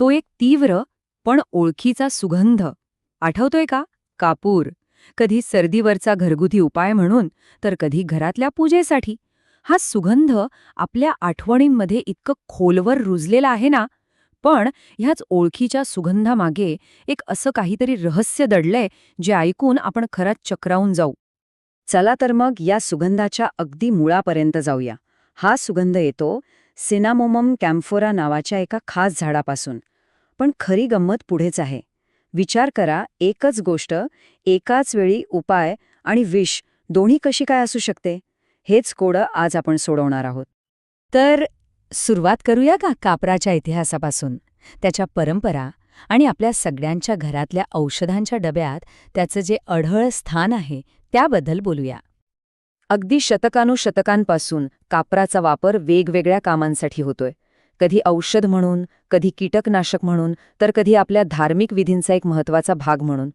तो एक तीव्र पण ओळखीचा सुगंध. आठवतोय का? कापूर. कधी सर्दीवरचा घरगुती उपाय म्हणून तर कधी घरातल्या पूजेसाठी. हा सुगंध आपल्या आठवणींमध्ये इतकं खोलवर रुजलेला आहे ना? पण ह्याच ओळखीच्या सुगंधामागे एक असं काहीतरी रहस्य दडलंय जे ऐकून आपण खरंच चक्रावून जाऊ. चला तर मग या सुगंधाच्या अगदी मुळापर्यंत जाऊया. हा सुगंध येतो सिनामोमम कॅम्फोरा नावाच्या एका खास झाडापासून. पण खरी गंमत पुढेच आहे. विचार करा एकच गोष्ट एकाच वेळी उपाय आणि विष दोन्ही कशी काय असू शकते? हेच कोडं आज आपण सोडवणार आहोत. तर सुरुवात करूया का कापराच्या इतिहासापासून? त्याच्या परंपरा आणि आपल्या सगळ्यांच्या घरातल्या औषधांच्या डब्यात त्याचं जे अढळ स्थान आहे त्याबद्दल बोलूया. अगदी शतकानुशतकांपासून कापराचा वापर वेगवेगळ्या कामांसाठी होतोय. कधी औषध म्हणून कधी कीटकनाशक म्हणून तर कधी आपल्या धार्मिक विधींचा एक महत्त्वाचा भाग म्हणून.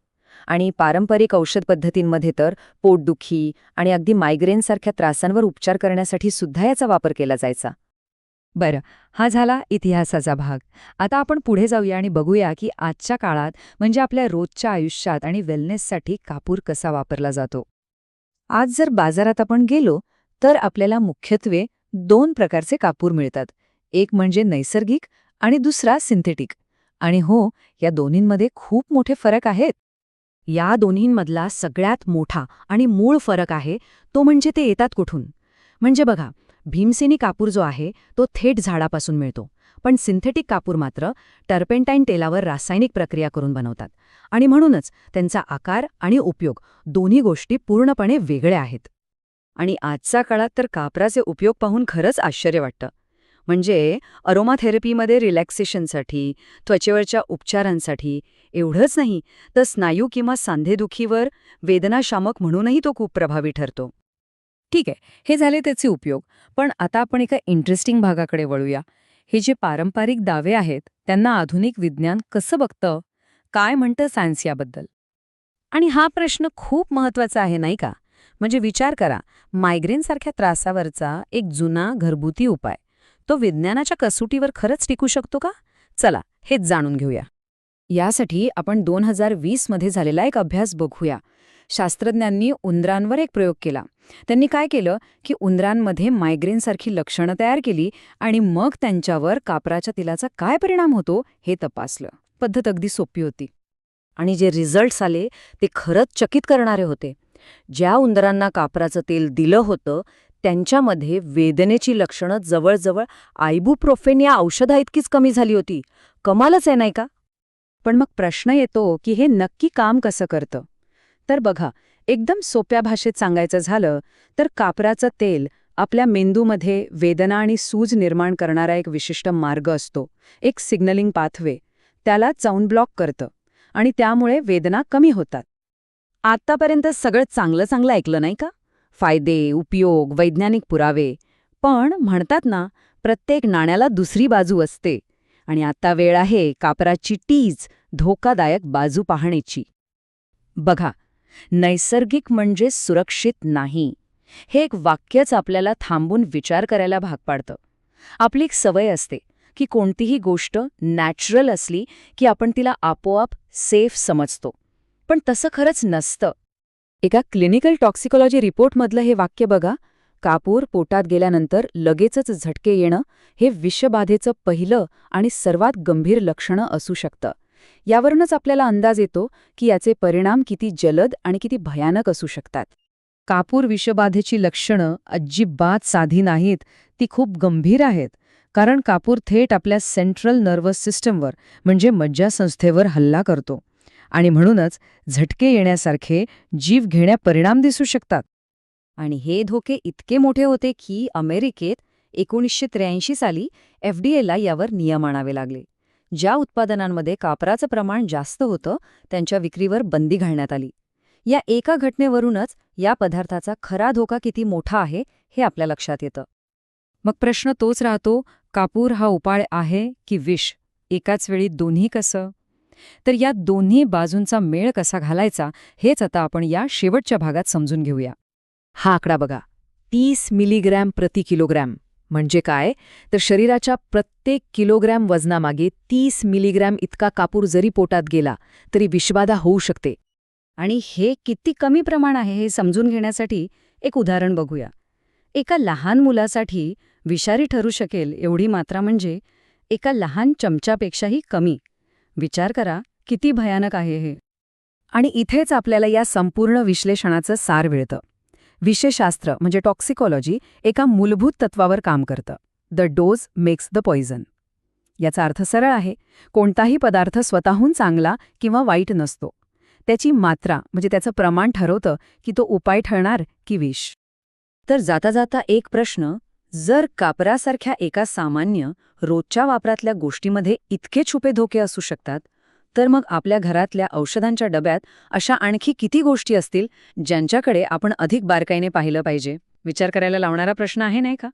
आणि पारंपरिक औषध पद्धतींमध्ये तर पोटदुखी आणि अगदी मायग्रेनसारख्या त्रासांवर उपचार करण्यासाठी सुद्धा याचा वापर केला जायचा. बरं हा झाला इतिहासाचा भाग. आता आपण पुढे जाऊया आणि बघूया की आजच्या काळात म्हणजे आपल्या रोजच्या आयुष्यात आणि वेलनेससाठी कापूर कसा वापरला जातो. आज जर बाजारात आपण गेलो तर आपल्याला मुख्यत्वे दोन प्रकारचे कापूर मिळतात. एक म्हणजे नैसर्गिक आणि दुसरा सिंथेटिक. आणि हो या दोन्हींमध्ये खूप मोठे फरक आहेत. या दोन्हींमधला सगळ्यात मोठा आणि मूळ फरक आहे तो म्हणजे ते येतात कुठून? म्हणजे बघा भीमसेनी कापूर जो आहे तो थेट झाडापासून मिळतो. पण सिंथेटिक कापूर मात्र टर्पेंटाईन तेलावर रासायनिक प्रक्रिया करून बनवतात. आणि म्हणूनच त्यांचा आकार आणि उपयोग दोन्ही गोष्टी पूर्णपणे वेगळ्या आहेत. आणि आजच्या काळात तर कापराचे उपयोग पाहून खरंच आश्चर्य वाटतं. म्हणजे अरोमाथेरपीमध्ये रिलॅक्सेशनसाठी त्वचेवरच्या उपचारांसाठी एवढंच नाही तर स्नायू किंवा सांधेदुखीवर वेदनाशामक म्हणूनही तो खूप प्रभावी ठरतो. ठीक आहे हे झाले त्याचे उपयोग. पण आता आपण एका इंटरेस्टिंग भागाकडे वळूया. हे जे पारंपरिक दावे आहेत त्यांना आधुनिक विज्ञान कसं बघतं? काय म्हणतं सायन्स याबद्दल? आणि हा प्रश्न खूप महत्त्वाचा आहे नाही का? म्हणजे विचार करा मायग्रेनसारख्या त्रासावरचा एक जुना घरगुती उपाय तो विज्ञानाच्या कसोटीवर खरंच टिकू शकतो का? चला हेच जाणून घेऊया. यासाठी आपण दोन हजार वीसमध्ये झालेला एक अभ्यास बघूया. शास्त्रज्ञांनी उंदरांवर एक प्रयोग केला. त्यांनी काय केलं की उंदरांमध्ये मायग्रेनसारखी लक्षणं तयार केली आणि मग त्यांच्यावर कापराच्या तिलाचा काय परिणाम होतो हे तपासलं. पद्धत अगदी सोपी होती. आणि जे रिझल्ट्स आले ते खरंच चकित करणारे होते. ज्या उंदरांना कापराचं तेल दिलं होतं त्यांच्यामध्ये वेदनेची लक्षणं जवळजवळ आयबुप्रोफेन या औषधा इतकीच कमी झाली होती. कमालच आहे नाही का? पण मग प्रश्न येतो की हे नक्की काम कसं करतं? तर बघा एकदम सोप्या भाषेत सांगायचं झालं तर कापराचं तेल आपल्या मेंदूमध्ये वेदना आणि सूज निर्माण करणारा एक विशिष्ट मार्ग असतो एक सिग्नलिंग पाथवे त्याला चाऊन ब्लॉक करतं आणि त्यामुळे वेदना कमी होतात. आत्तापर्यंत सगळं चांगलं चांगलं ऐकलं नाही का? फायदे उपयोग वैज्ञानिक पुरावे. पण म्हणतात ना प्रत्येक नाण्याला दुसरी बाजू असते आणि आता वेळ आहे कापराची टीज धोकादायक बाजू पाहण्याची. बघा नैसर्गिक म्हणजे सुरक्षित नाही. हे एक वाक्यच आपल्याला थांबून विचार करायला भाग पाडतं. आपली एक सवय असते की कोणतीही गोष्ट नॅचरल असली की आपण तिला आपोआप सेफ समजतो. पण तसं खरंच नसतं. एका क्लिनिकल टॉक्सिकॉलॉजी रिपोर्टमधलं हे वाक्य बघा. कापूर पोटात गेल्यानंतर लगेचच झटके येणं हे विषबाधेचं पहिलं आणि सर्वात गंभीर लक्षणं असू शकतं. यावरूनच आपल्याला अंदाज येतो की याचे परिणाम किती जलद आणि किती भयानक असू शकतात. कापूर विषबाधेची लक्षणं अजिबात साधी नाहीत ती खूप गंभीर आहेत कारण कापूर थेट आपल्या सेंट्रल नर्वस सिस्टमवर म्हणजे मज्जासंस्थेवर हल्ला करतो. आणि म्हणूनच झटके येण्यासारखे जीव घेण्या परिणाम दिसू शकतात. आणि हे धोके इतके मोठे होते की अमेरिकेत एकोणीसशे त्र्याऐंशी साली एफडीएला यावर नियम आणावे लागले. ज्या उत्पादनांमध्ये कापराचं प्रमाण जास्त होतं त्यांच्या विक्रीवर बंदी घालण्यात आली. या एका घटनेवरूनच या पदार्थाचा खरा धोका किती मोठा आहे हे आपल्या लक्षात येतं. मग प्रश्न तोच राहतो कापूर हा उपाय आहे की विष? एकाच वेळी दोन्ही कसं? तर या दोन्ही बाजूंचा मेळ कसा घालायचा हेच आता आपण या शेवटच्या भागात समजून घेऊया. हा आकडा बघा. तीस मिलीग्रॅम प्रति किलोग्रॅम. म्हणजे काय? तर शरीराच्या प्रत्येक किलोग्रॅम वजनामागे तीस मिलीग्रॅम इतका कापूर जरी पोटात गेला तरी विषबाधा होऊ शकते. आणि हे किती कमी प्रमाण आहे हे समजून घेण्यासाठी एक उदाहरण बघूया. एका लहान मुलासाठी विषारी ठरू शकेल एवढी मात्रा म्हणजे एका लहान चमच्यापेक्षाही कमी. विचार करा किती भयानक आहे हे. आणि इथेच आपल्याला या संपूर्ण विश्लेषणाचं सार मिळतं. विषयशास्त्र म्हणजे टॉक्सिकॉलॉजी एका मूलभूत तत्वावर काम करतं. The dose makes the poison याचा अर्थ सरळ आहे. कोणताही पदार्थ स्वतःहून चांगला किंवा वाईट नसतो. त्याची मात्रा म्हणजे त्याचं प्रमाण ठरवतं की तो उपाय ठरणार की विष. तर जाता जाता एक प्रश्न जर कापरासारख्या एका सामान्य रोजच्या वापरातल्या गोष्टीमध्ये इतके छुपे धोके असू शकतात तर मग आपल्या घरातल्या औषधांच्या डब्यात अशा आणखी किती गोष्टी असतील ज्यांच्याकडे आपण अधिक बारकाईने पाहिलं पाहिजे? विचार करायला लावणारा प्रश्न आहे नाही का?